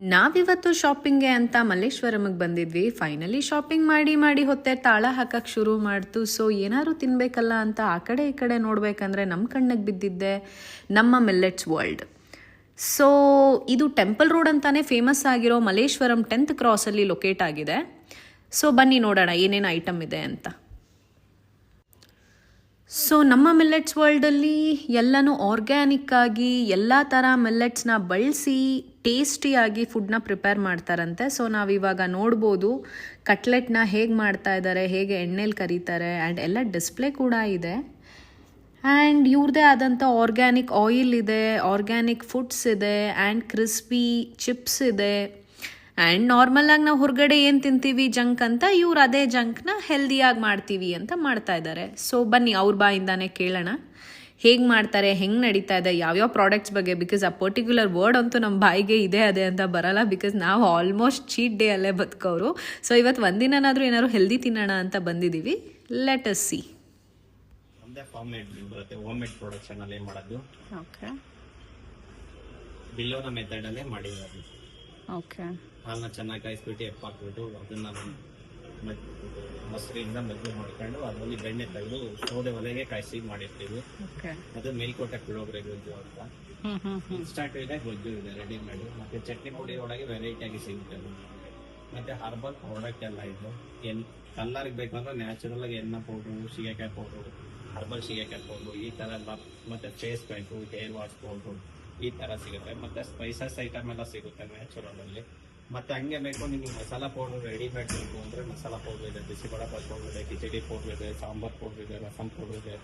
ನಾವಿವತ್ತು ಶಾಪಿಂಗ್ಗೆ ಅಂತ ಮಲ್ಲೇಶ್ವರಮಿಗೆ ಬಂದಿದ್ವಿ. ಫೈನಲಿ ಶಾಪಿಂಗ್ ಮಾಡಿ ಮಾಡಿ ಹೊತ್ತೆ ತಾಳ ಹಾಕಕ್ಕೆ ಶುರು ಮಾಡ್ತು. ಸೊ ಏನಾದ್ರು ತಿನ್ಬೇಕಲ್ಲ ಅಂತ ಆ ಕಡೆ ಈ ಕಡೆ ನೋಡ್ಬೇಕಂದ್ರೆ ನಮ್ಮ ಕಣ್ಣಿಗೆ ಬಿದ್ದಿದ್ದೆ ನಮ್ಮ ಮಿಲ್ಲೆಟ್ಸ್ ವರ್ಲ್ಡ್. ಸೊ ಇದು ಟೆಂಪಲ್ ರೋಡ್ ಅಂತಾನೆ ಫೇಮಸ್ ಆಗಿರೋ ಮಲ್ಲೇಶ್ವರಂ ಟೆಂತ್ ಕ್ರಾಸಲ್ಲಿ ಲೊಕೇಟ್ ಆಗಿದೆ. ಸೊ ಬನ್ನಿ ನೋಡೋಣ ಏನೇನು ಐಟಮ್ ಇದೆ ಅಂತ. ಸೊ ನಮ್ಮ ಮಿಲ್ಲೆಟ್ಸ್ ವರ್ಲ್ಡಲ್ಲಿ ಎಲ್ಲನೂ ಆರ್ಗ್ಯಾನಿಕ್ ಆಗಿ ಎಲ್ಲ ಥರ ಮಿಲ್ಲೆಟ್ಸ್ನ ಬಳಸಿ ಟೇಸ್ಟಿಯಾಗಿ ಫುಡ್ನ ಪ್ರಿಪೇರ್ ಮಾಡ್ತಾರಂತೆ. ಸೊ ನಾವಿವಾಗ ನೋಡ್ಬೋದು ಕಟ್ಲೆಟ್ನ ಹೇಗೆ ಮಾಡ್ತಾ ಇದ್ದಾರೆ ಹೇಗೆ ಎಣ್ಣೆಲಿ ಕರೀತಾರೆ ಆ್ಯಂಡ್ ಎಲ್ಲ ಡಿಸ್ಪ್ಲೇ ಕೂಡ ಇದೆ. ಆ್ಯಂಡ್ ಇವ್ರದೇ ಆದಂಥ ಆರ್ಗ್ಯಾನಿಕ್ ಆಯಿಲ್ ಇದೆ ಆರ್ಗ್ಯಾನಿಕ್ ಫುಡ್ಸ್ ಇದೆ ಆ್ಯಂಡ್ ಕ್ರಿಸ್ಪಿ ಚಿಪ್ಸ್ ಇದೆ. ಆ್ಯಂಡ್ ನಾರ್ಮಲಾಗಿ ನಾವು ಹೊರಗಡೆ ಏನು ತಿಂತೀವಿ ಜಂಕ್ ಅಂತ, ಇವ್ರು ಅದೇ ಜಂಕ್ನ ಹೆಲ್ದಿಯಾಗಿ ಮಾಡ್ತೀವಿ ಅಂತ ಮಾಡ್ತಾ ಇದ್ದಾರೆ ಸೊ ಬನ್ನಿ ಅವ್ರ ಬಾಯಿಂದಾನೆ ಕೇಳೋಣ. ಹೇಗೆ ಮಾಡ್ತಾರೆ ಹೆಂಗೆ ನಡೀತಾ ಇದೆ ಯಾವ್ಯಾವ ಪ್ರಾಡಕ್ಟ್ಸ್ ಬಗ್ಗೆ ಬಿಕಾಸ್ ಆ ಪರ್ಟಿಕ್ಯುಲರ್ ವರ್ಡ್ ಅಂತೂ ನಮ್ಮ ಬಾಯಿಗೆ ಇದೆ ಅದೇ ಅಂತ ಬರಲ್ಲ ಬಿಕಾಸ್ ನಾವು ಆಲ್ಮೋಸ್ಟ್ ಚೀಟ್ ಡೇ ಅಲ್ಲೇ ಬದುಕೋರು ಸೊ ಇವತ್ತು ಒಂದಿನಾದರೂ ಏನಾದ್ರು ಹೆಲ್ದಿ ತಿನ್ನೋಣ ಅಂತ ಬಂದಿದ್ದೀವಿ ಲೆಟ್ ಅಸ್ ಸಿ ನಮ್ದೇ ಫಾರ್ಮ್ ಮೇಡ್ ಬರುತ್ತೆ ಹೋಮ್ ಮೇಡ್ ಪ್ರೊಡಕ್ಷನ್ ಅಲ್ಲಿ ಮಾಡೋದು? ಓಕೆ ಬಿಲ್ಲೋನ ಮೆಥಡ್ ಅಲ್ಲೇ ಮಾಡಿರೋದು. ಓಕೆ ಹಾಲನ್ನ ಚೆನ್ನಾಗಿ ಕಾಯಿಸ್ಬಿಟ್ಟು ಎಪ್ಪ ಹಾಕ್ಬಿಟ್ಟು ಅದನ್ನ ಮೊಸರಿಂದ ಮಜ್ಜಿಗೆ ಮಾಡ್ಕೊಂಡು ಅದರಲ್ಲಿ ಬೆಣ್ಣೆ ತೆಗೆದು ಸೌದೆ ಒಲೆಗೆ ಕಾಯಿಸಿ ಮಾಡಿರ್ತೀವಿ. ಅದು ಮೇಲ್ಕೋಟೆ ಪುಳೋಗ್ರೆ ಗೊಜ್ಜು ಅಂತ. ಇನ್ಸ್ಟಾಂಟ್ ಇದೆ ಗೊಜ್ಜು ಇದೆ ರೆಡಿಮೇಡ್ ಮತ್ತೆ ಚಟ್ನಿ ಪುಡಿ ಒಳಗೆ ವೆರೈಟಿ ಆಗಿ ಸಿಗುತ್ತೆ. ಮತ್ತೆ ಹರ್ಬಲ್ ಪ್ರಾಡಕ್ಟ್ ಎಲ್ಲ ಇದು. ಎನ್ ಕಲ್ಲರ್ಗೆ ಬೇಕಂದ್ರೆ ನ್ಯಾಚುರಲ್ ಆಗಿ ಎಣ್ಣೆ ಪೌಡ್ರು ಸೀಗೆಕಾಯಿ ಪೌಡ್ರು ಹರ್ಬಲ್ ಸೀಗೆಕಾಯಿ ಪೌಡ್ರು ಈ ತರ ಎಲ್ಲ ಮತ್ತೆ face pack hair wash powder ಈ ತರ ಸಿಗುತ್ತೆ. ಮತ್ತೆ ಸ್ಪೈಸಸ್ ಐಟಮ್ ಎಲ್ಲ ಸಿಗುತ್ತೆ ನ್ಯಾಚುರಲ್ ಅಲ್ಲಿ. ಮತ್ತೆ ಹಂಗೆ ಬೇಕು, ನಿಮ್ಗೆ ಮಸಾಲ ಪೌಡರ್ ರೆಡಿಮೇಡ್ ಬೇಕು ಅಂದ್ರೆ ಮಸಾಲ ಪೌಡರ್ ಇದೆ, ಬಿಸಿ ಬಡ ಪೌಡರ್ ಇದೆ, ಕಿಚಡಿ ಪೌಡರ್ ಇದೆ, ಸಾಂಬಾರ್ ಪೌಡರ್ ಇದೆ, ರಸಂ ಪೌಡರ್ ಇದೆ,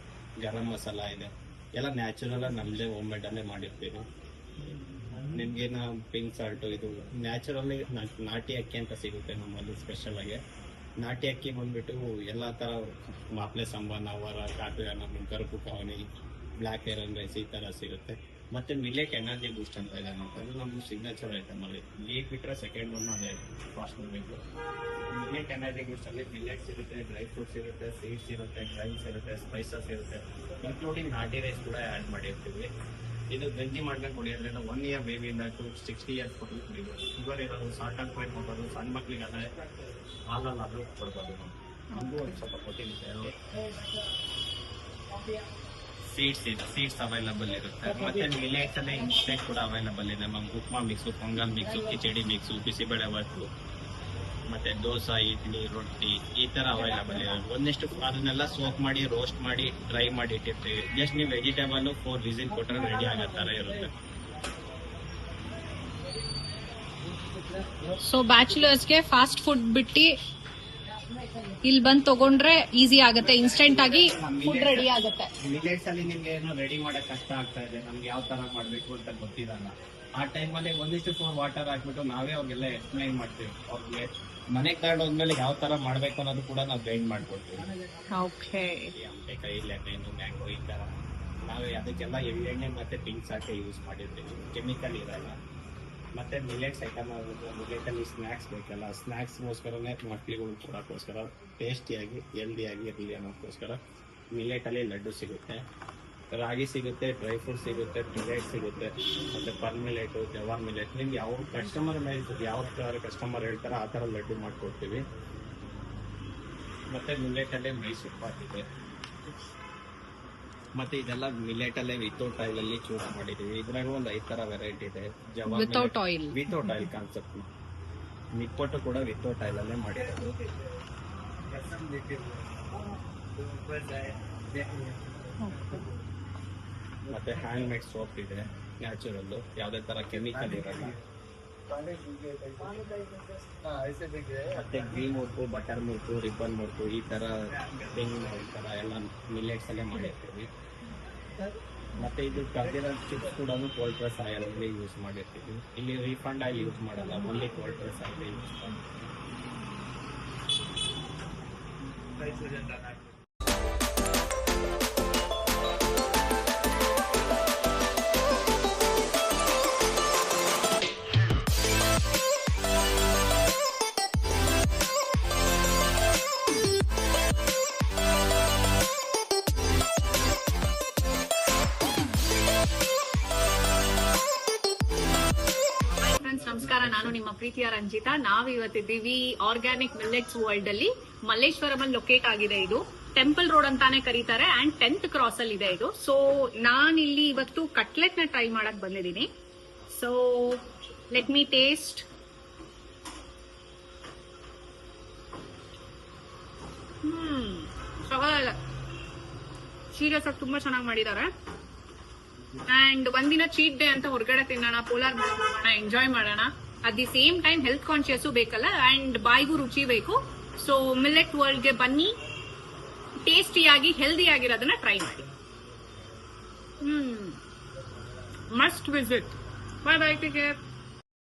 ಗರಂ ಮಸಾಲ ಇದೆ. ಎಲ್ಲ ನ್ಯಾಚುರಲ್ ಆಗಿ ನಮ್ಮದೇ ಹೋಮ್ ಮೇಡ್ ಅಲ್ಲೇ ಮಾಡಿರ್ತೀವಿ. ನಿಮ್ಗೇನ ಪಿಂಕ್ ಸಾಲ್ಟ್ ಇದು ನ್ಯಾಚುರಲಿ ನಾಟಿ ಅಕ್ಕಿ ಅಂತ ಸಿಗುತ್ತೆ ನಮ್ಮಲ್ಲಿ ಸ್ಪೆಷಲ್ ಆಗಿ. ನಾಟಿ ಅಕ್ಕಿ ಬಂದ್ಬಿಟ್ಟು ಎಲ್ಲಾ ತರ ಮಾಪ್ಲೆ ಸಂಬಾನ ಅವರ ಕಾಟು ನಮ್ಮ ಕರುಪು ಕವನಿ ಬ್ಲ್ಯಾಕ್ ಏರನ್ ರೈಸ್ ಈ ತರ ಸಿಗುತ್ತೆ. ಮತ್ತೆ ಮಿಲೆಟ್ ಎನರ್ಜಿ ಬೂಸ್ಟ್ ಅಂತ ಇದೆ ಅದು ನಮ್ಮ ಸಿಗ್ನೇಚರ್ ಐಟಮ್ ಅಲ್ಲಿ. ಲೀಕ್ ಬಿಟ್ಟರೆ ಸೆಕೆಂಡ್ ಒನ್ ಅದೇ ಫಾಸ್ಟ್ ಬೇಕು ಮಿಲೆಟ್ ಎನರ್ಜಿ ಬೂಸ್ಟ್ ಅಲ್ಲಿ ಮಿಲೆಟ್ಸ್ ಇರುತ್ತೆ ಡ್ರೈ ಫ್ರೂಟ್ಸ್ ಇರುತ್ತೆ ಸೀಡ್ಸ್ ಇರುತ್ತೆ ಗ್ರೈನ್ಸ್ ಇರುತ್ತೆ ಸ್ಪೈಸಸ್ ಇರುತ್ತೆ ಇನ್ಕ್ಲೂಡಿಂಗ್ ನಾಟಿ ರೈಸ್ ಕೂಡ ಆ್ಯಡ್ ಮಾಡಿರ್ತೀವಿ. ಇದು ಗಂಜಿ ಮಾಡ್ಕೊಂಡು ಕುಡಿಯೋದ್ರಿಂದ ಒನ್ ಇಯರ್ ಬೇಬಿಯಿಂದ ಟು ಸಿಕ್ಸ್ಟಿ ಇಯರ್ಸ್ ಕೊಟ್ಟು ಕುಡಿಬೋದು. ಶುಗರ್ ಇರೋದು ಸಾಲ್ಟ್ ಆಗಿ ಪಾಯಿಂಟ್ ಕೊಡೋದು ಸಣ್ಣ ಮಕ್ಳಿಗೆ ಅದೇ ಹಾಲಲ್ಲಿ ಅದು ಕೊಡ್ಬೋದು. ನಾವು ನಮಗೂ ಒಂದು ಸ್ವಲ್ಪ ಕೊಟ್ಟಿರುತ್ತೆ ಸೀಡ್ಸ್ ಇದೆ ಸೀಡ್ಸ್ ಅವೈಲಬಲ್ ಇರುತ್ತೆ. ಮತ್ತೆ ಮಿಲೆಟ್ಸ್ ಅಲ್ಲೇ ಇನ್ಸ್ಟೆಂಟ್ ಕೂಡ ಅವೈಲಬಲ್ ಇದೆ. Ma'am upma mix pongal mix khichdi mix bisibele bath ಮತ್ತೆ ದೋಸೆ ಇಡ್ಲಿ ರೊಟ್ಟಿ ಈ ತರ ಅವೈಲಬಲ್ ಇದೆ. ಒಂದಿಷ್ಟು ಅದನ್ನೆಲ್ಲ ಸೋಪ್ ಮಾಡಿ ರೋಸ್ಟ್ ಮಾಡಿ ಡ್ರೈ ಮಾಡಿ ಇಟ್ಟಿರ್ತೀವಿ. ಜಸ್ಟ್ ನೀವು ವೆಜಿಟೇಬಲ್ ಫೋರ್ ವಿಸಿಲ್ ಕೊಟ್ಟರೆ ರೆಡಿ ಆಗೋ ತರ ಇರುತ್ತೆ. ಸೊ ಬ್ಯಾಚುಲರ್ಸ್ಗೆ ಫಾಸ್ಟ್ ಫುಡ್ ಬಿಟ್ಟು ಇಲ್ಲಿ ಬಂದು ತಗೊಂಡ್ರೆ ಈಸಿ ಆಗುತ್ತೆ ಇನ್ಸ್ಟೆಂಟ್ ಆಗಿ ಫುಡ್ ರೆಡಿ ಆಗುತ್ತೆ. ಮಿಲೆಟ್ಸ್ ಅಲ್ಲಿ ನಿಮ್ಗೆ ಏನೋ ರೆಡಿ ಮಾಡಕ್ ಕಷ್ಟ ಆಗ್ತಾ ಇದೆ. ನಮ್ಗೆ ಯಾವ ತರ ಮಾಡ್ಬೇಕು ಅಂತ ಗೊತ್ತಿರಲ್ಲ. ಆ ಟೈಮ್ ಅಲ್ಲಿ ಒಂದಿಷ್ಟು ಫೋರ್ ವಾಟರ್ ಹಾಕ್ಬಿಟ್ಟು ನಾವೇ ಅವ್ರಿಗೆಲ್ಲ ಎಕ್ಸ್ಪ್ಲೈನ್ ಮಾಡ್ತೀವಿ. ಅವ್ರಿಗೆ ಮನೆ ತಗೊಂಡು ಹೋದ್ಮೇಲೆ ಯಾವ ತರ ಮಾಡ್ಬೇಕು ಅನ್ನೋದು ಕೂಡ ನಾವು ಗೈಡ್ ಮಾಡ್ಕೊಡ್ತೀವಿ. ಓಕೆ ಈ ಅಂಬೆಕಾಯಿ ಲೆಮನ್ ಮ್ಯಾಂಗೋ ಈ ತರ. ನಾವೇ ಅದಕ್ಕೆಲ್ಲ ಎಳ್ಳೆಣ್ಣೆ ಮತ್ತೆ ಪಿಂಕ್ಸ್ ಹಾಕಿ ಯೂಸ್ ಮಾಡಿರ್ತೀವಿ. ಕೆಮಿಕಲ್ ಇರಲ್ಲ. ಮತ್ತೆ ಮಿಲೆಟ್ಸ್ ಐಟಮ್ ಮಿಲೆಟ್ ಅಲ್ಲಿ ಸ್ನಾಕ್ಸ್ ಬೇಕಲ್ಲ ಸ್ನ್ಯಾಕ್ಸ್ಗೋಸ್ಕರನೇ ಮಕ್ಕಳಿಗಳು ಕೊಡೋಕ್ಕೋಸ್ಕರ ಟೇಸ್ಟಿಯಾಗಿ ಹೆಲ್ದಿಯಾಗಿ ಇರಲಿ ಅನ್ನೋಕ್ಕೋಸ್ಕರ ಮಿಲೆಟ್ ಅಲ್ಲಿ ಲಡ್ಡು ಸಿಗುತ್ತೆ. ರಾಗಿ ಸಿಗುತ್ತೆ ಡ್ರೈ ಫ್ರೂಟ್ ಸಿಗುತ್ತೆ ಮಿಲೆಟ್ ಸಿಗುತ್ತೆ, ಮತ್ತೆ ಪರ್ ಮಿಲೆಟ್ ಜವಾರ್ ಮಿಲೆಟ್ ನಿಮ್ಗೆ ಯಾವ ಕಸ್ಟಮರ್ ಮೇಲೆ ಯಾವ ಥರ ಕಸ್ಟಮರ್ ಹೇಳ್ತಾರೋ ಆ ಥರ ಲಡ್ಡು ಮಾಡಿಕೊಡ್ತೀವಿ. ಮತ್ತೆ ಮಿಲೆಟ್ ಅಲ್ಲೇ ಮೈಸೂರು ಪಾಕ್ ಇದೆ. ಮತ್ತೆ ಇದೆಲ್ಲ ಮಿಲೆಟ್ ಅಲ್ಲೇ ವಿತೌಟ್ ಆಯಿಲ್ ಅಲ್ಲಿ ಚೂಸ್ ಮಾಡಿದೀವಿ ಇದ್ರಾಗ ಒಂದು ಐದ್ ತರ ವೆರೈಟಿ ಇದೆ. Without oil without oil concept nippattu ಕೂಡ ವಿತೌಟ್ ಆಯಿಲ್ ಅಲ್ಲೇ ಮಾಡಿರೋದು. ಮತ್ತೆ ಹ್ಯಾಂಡ್ ಮೇಡ್ ಸೋಪ್ ಇದೆ ನ್ಯಾಚುರಲ್ ಯಾವ್ದೇ ತರ ಕೆಮಿಕಲ್ ಇರಲ್ಲ. ಮತ್ತೆ green murukku butter murukku ribbon murukku ಈ ತರ ತೆಂಗಿನ ಈ ತರ ಎಲ್ಲ ಮಿಲೆಟ್ಸ್ ಅಲ್ಲೇ ಮಾಡಿರ್ತೀವಿ. ಮತ್ತೆ ಇದು ಕರ್ದಿರ ಚಿಪ್ಸ್ ಕೂಡ ಕೋಲ್ಡ್ ಪ್ರೆಸ್ ಅಲ್ಲಿ ಯೂಸ್ ಮಾಡಿರ್ತೀವಿ. ಇಲ್ಲಿ ರೀಫಂಡ್ ಆಯಿಲ್ ಯೂಸ್ ಮಾಡಲ್ಲ only cold press oil use ಮಾಡ್ತೀವಿ ನಿಮ್ಮ ಪ್ರೀತಿಯ ರಂಜಿತಾ ನಾವ್ ಇವತ್ತಿದ್ದೀವಿ ಆರ್ಗ್ಯಾನಿಕ್ ಮಿಲ್ಲೆಟ್ಸ್ ವರ್ಲ್ಡ್ ಅಲ್ಲಿ. ಮಲ್ಲೇಶ್ವರಂ ಅಲ್ಲಿ ಲೊಕೇಟ್ ಆಗಿದೆ ಇದು. ಟೆಂಪಲ್ ರೋಡ್ ಅಂತಾನೆ ಕರೀತಾರೆ ಅಂಡ್ ಟೆಂತ್ ಕ್ರಾಸ್ ಅಲ್ಲಿ ಇದೆ ಇದು. ಸೊ ನಾನ್ ಇಲ್ಲಿ ಇವತ್ತು ಕಟ್ಲೆಟ್ನ ಟ್ರೈ ಮಾಡಕ್ ಬಂದಿದ್ದೀನಿ. So let me taste hmm serious ಆಗಿ ತುಂಬಾ ಚೆನ್ನಾಗಿ ಮಾಡಿದ್ದಾರೆ ಅಂಡ್ ಒಂದಿನ ಚೀಟ್ ಡೇ ಅಂತ ಹೊರಗಡೆ ತಿನ್ನೋಣ ಪೋಲಾರ್ ಮಾಡೋಣ ಎಂಜಾಯ್ ಮಾಡೋಣ. At the same time health conscious ಬೇಕಲ್ಲ? ಅಂಡ್ ಬಾಯಿಗೂ ರುಚಿ ಬೇಕು. ಸೊ ಮಿಲ್ಲೆಟ್ ವರ್ಲ್ಡ್ಗೆ ಬನ್ನಿ. ಟೇಸ್ಟಿಯಾಗಿ ಹೆಲ್ದಿ ಆಗಿರೋದನ್ನ ಟ್ರೈ ಮಾಡಿ. Must visit bye bye take care